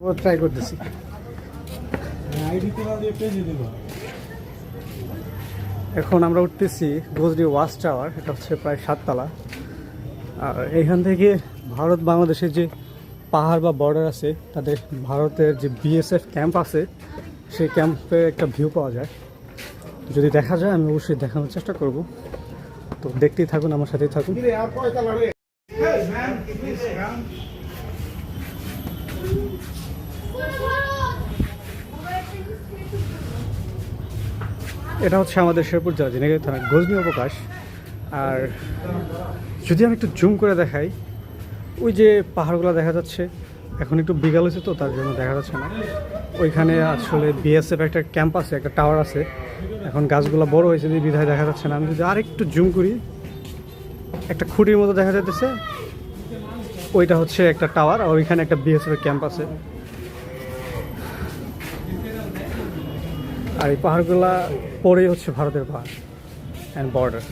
Try করতেছি। এখন আমরা উঠতেছি গোজরি ওয়াচ টাওয়ার এটা হচ্ছে প্রায় সাততলা। আর এইখান থেকে ভারত বাংলাদেশের যে পাহাড় বা বর্ডার আছে তাদের ভারতের যে বিএসএফ ক্যাম্প আছে সেই ক্যাম্পের একটা ভিউ পাওয়া যায়। যদি দেখা যায় আমি অবশ্যই দেখানোর চেষ্টা করব। তো দেখতেই থাকুন আমার সাথেই থাকুন। এটা হচ্ছে আমাদের শেরপুর জেলা জেনেগের থানা গজনি অবকাশ। আর যদি আমি একটু জুম করে দেখাই, ওই যে পাহাড়গুলো দেখা যাচ্ছে, এখন একটু বিকাল হয়েছে তো, তার জন্য দেখা যাচ্ছে না। ওইখানে আসলে বিএসএফ একটা ক্যাম্প আছে, একটা টাওয়ার আছে। এখন গাছগুলো বড় হয়েছে যে বিধায় দেখা যাচ্ছে না। আমি যদি আরেকটু জুম করি, একটা খুঁটির মতো দেখা যাচ্ছে ওইটা হচ্ছে একটা টাওয়ার, আর ওইখানে একটা বিএসএফ ক্যাম্প আছে। আর এই পাহাড়গুলা পরেই হচ্ছে ভারতের পাহাড় অ্যান্ড বর্ডার